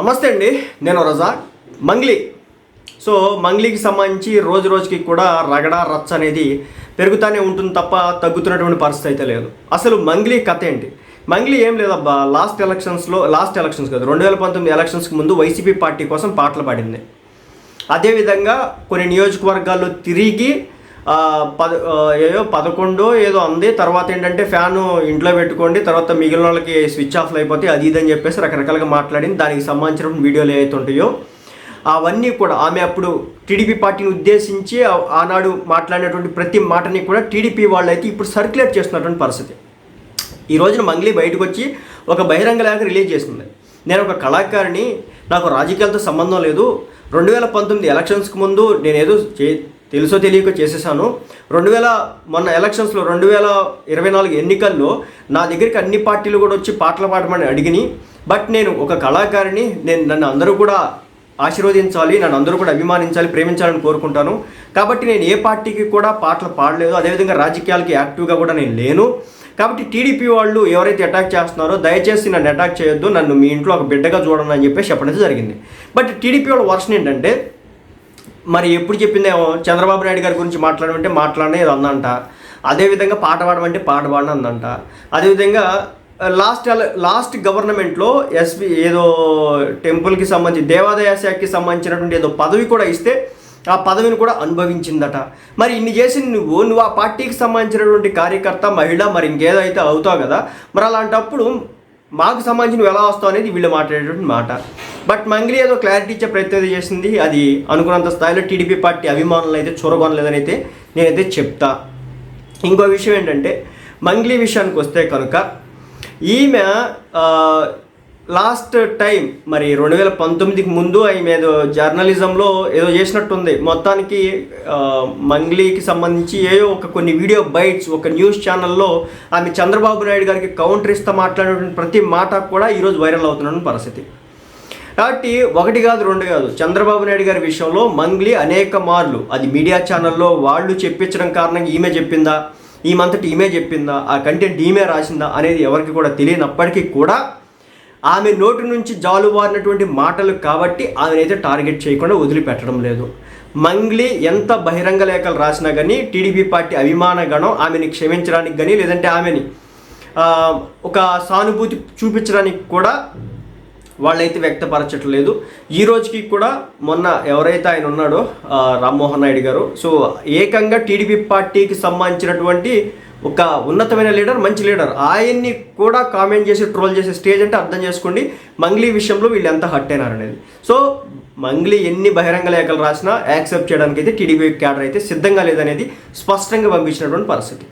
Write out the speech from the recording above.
నమస్తే అండి నేను రజా మంగ్లీ. సో మంగ్లీకి సంబంధించి రోజు రోజుకి కూడా రగడ రచ్చ అనేది పెరుగుతూనే ఉంటుంది తప్ప తగ్గుతున్నటువంటి పరిస్థితి అయితే లేదు. అసలు మంగ్లీ కథ ఏంటి? మంగ్లీ ఏం లేదబ్బా లాస్ట్ ఎలక్షన్స్లో లాస్ట్ ఎలక్షన్స్ కాదు రెండు వేల పంతొమ్మిది ఎలక్షన్స్కి ముందు వైసీపీ పార్టీ కోసం పాటలు పాడింది. అదేవిధంగా కొన్ని నియోజకవర్గాల్లో తిరిగి పద ఏదో పదకొండు ఏదో అంది. తర్వాత ఏంటంటే ఫ్యాను ఇంట్లో పెట్టుకోండి. తర్వాత మిగిలిన వాళ్ళకి స్విచ్ ఆఫ్ అయిపోతే అది ఇది అని చెప్పేసి రకరకాలుగా మాట్లాడింది. దానికి సంబంధించిన వీడియోలు ఏవైతే ఉంటాయో అవన్నీ కూడా ఆమె అప్పుడు టీడీపీ పార్టీని ఉద్దేశించి ఆనాడు మాట్లాడినటువంటి ప్రతి మాటని కూడా టీడీపీ వాళ్ళు అయితే ఇప్పుడు సర్క్యులేట్ చేస్తున్నటువంటి పరిస్థితి. ఈ రోజున మంగ్లీ బయటకు వచ్చి ఒక బహిరంగ లేఖ రిలీజ్ చేసింది. నేను ఒక కళాకారిని నాకు రాజకీయాలతో సంబంధం లేదు. రెండు వేల పంతొమ్మిది ఎలక్షన్స్కి ముందు నేను ఏదో చే తెలుసో తెలియక చేసేసాను. రెండు వేల మొన్న ఎలక్షన్స్లో రెండు వేల ఇరవై నాలుగు ఎన్నికల్లో నా దగ్గరికి అన్ని పార్టీలు కూడా వచ్చి పాటలు పాడమని అడిగిని. బట్ నేను ఒక కళాకారిని నేను నన్ను అందరూ కూడా ఆశీర్వదించాలి నన్ను అందరూ కూడా అభిమానించాలి ప్రేమించాలని కోరుకుంటాను. కాబట్టి నేను ఏ పార్టీకి కూడా పాటలు పాడలేదు. అదేవిధంగా రాజకీయాలకి యాక్టివ్గా కూడా నేను లేను. కాబట్టి టీడీపీ వాళ్ళు ఎవరైతే అటాక్ చేస్తున్నారో దయచేసి నన్ను అటాక్ చేయొద్దు. నన్ను మీ ఇంట్లో ఒక బిడ్డగా చూడండి అని చెప్పేసి చెప్పడం జరిగింది. బట్ టీడీపీ వాళ్ళ వర్షన్ ఏంటంటే మరి ఎప్పుడు చెప్పిందేమో చంద్రబాబు నాయుడు గారి గురించి మాట్లాడమంటే మాట్లాడనే అందంట. అదేవిధంగా పాట పాడమంటే పాట పాడని అందంట. అదేవిధంగా లాస్ట్ లాస్ట్ గవర్నమెంట్లో ఎస్వి ఏదో టెంపుల్కి సంబంధించి దేవాదాయ శాఖకి సంబంధించినటువంటి ఏదో పదవి కూడా ఇస్తే ఆ పదవిని కూడా అనుభవించిందట. మరి ఇన్ని చేసి నువ్వు నువ్వు ఆ పార్టీకి సంబంధించినటువంటి కార్యకర్త మహిళ మరి ఇంకేదో అయితే అవుతావు కదా మరి అలాంటప్పుడు మాకు సంబంధించి నువ్వు ఎలా వస్తావు అనేది వీళ్ళు మాట్లాడేటువంటి మాట. బట్ మంగ్లీ ఏదో క్లారిటీ ఇచ్చే ప్రయత్నం చేసింది. అది అనుకున్నంత స్థాయిలో టీడీపీ పార్టీ అభిమానులు అయితే చూరగొనలేదని అయితే నేనైతే చెప్తా. ఇంకో విషయం ఏంటంటే మంగ్లీ విషయానికి వస్తే కనుక ఈమె లాస్ట్ టైం మరి రెండు వేల పంతొమ్మిదికి ముందు ఆమె ఏదో జర్నలిజంలో ఏదో చేసినట్టుంది. మొత్తానికి మంగ్లీకి సంబంధించి ఏదో ఒక కొన్ని వీడియో బైట్స్ ఒక న్యూస్ ఛానల్లో ఆమె చంద్రబాబు నాయుడు గారికి కౌంటర్ ఇస్తా మాట్లాడినటువంటి ప్రతి మాట కూడా ఈరోజు వైరల్ అవుతున్న పరిస్థితి. కాబట్టి ఒకటి కాదు రెండు కాదు. చంద్రబాబు నాయుడు గారి విషయంలో మంగ్లీ అనేక మార్లు అది మీడియా ఛానల్లో వాళ్ళు చెప్పించడం కారణంగా ఈమె చెప్పిందా ఈమంతటి ఈమె చెప్పిందా ఆ కంటెంట్ ఈమె రాసిందా అనేది ఎవరికి కూడా తెలియనప్పటికీ కూడా ఆమె నోటి నుంచి జాలువారినటువంటి మాటలు కాబట్టి ఆమెనైతే టార్గెట్ చేయకుండా వదిలిపెట్టడం లేదు. మంగ్లీ ఎంత బహిరంగ లేఖలు రాసినా కానీ టీడీపీ పార్టీ అభిమాన గణం ఆమెని క్షమించడానికి కానీ లేదంటే ఆమెని ఒక సానుభూతి చూపించడానికి కూడా వాళ్ళైతే వ్యక్తపరచట్లేదు. ఈ రోజుకి కూడా మొన్న ఎవరైతే ఆయన ఉన్నాడో రామ్మోహన్ నాయుడు గారు సో ఏకంగా టీడీపీ పార్టీకి సంబంధించినటువంటి ఒక ఉన్నతమైన లీడర్ మంచి లీడర్. ఆయన్ని కూడా కామెంట్ చేసి ట్రోల్ చేసే స్టేజ్ అంటే అర్థం చేసుకోండి మంగ్లీ విషయంలో వీళ్ళు ఎంత హట్ అనేది. సో మంగ్లీ ఎన్ని బహిరంగ లేఖలు రాసినా యాక్సెప్ట్ చేయడానికి అయితే టీడీపీ క్యాడర్ అయితే సిద్ధంగా లేదనేది స్పష్టంగా పంపించినటువంటి పరిస్థితి.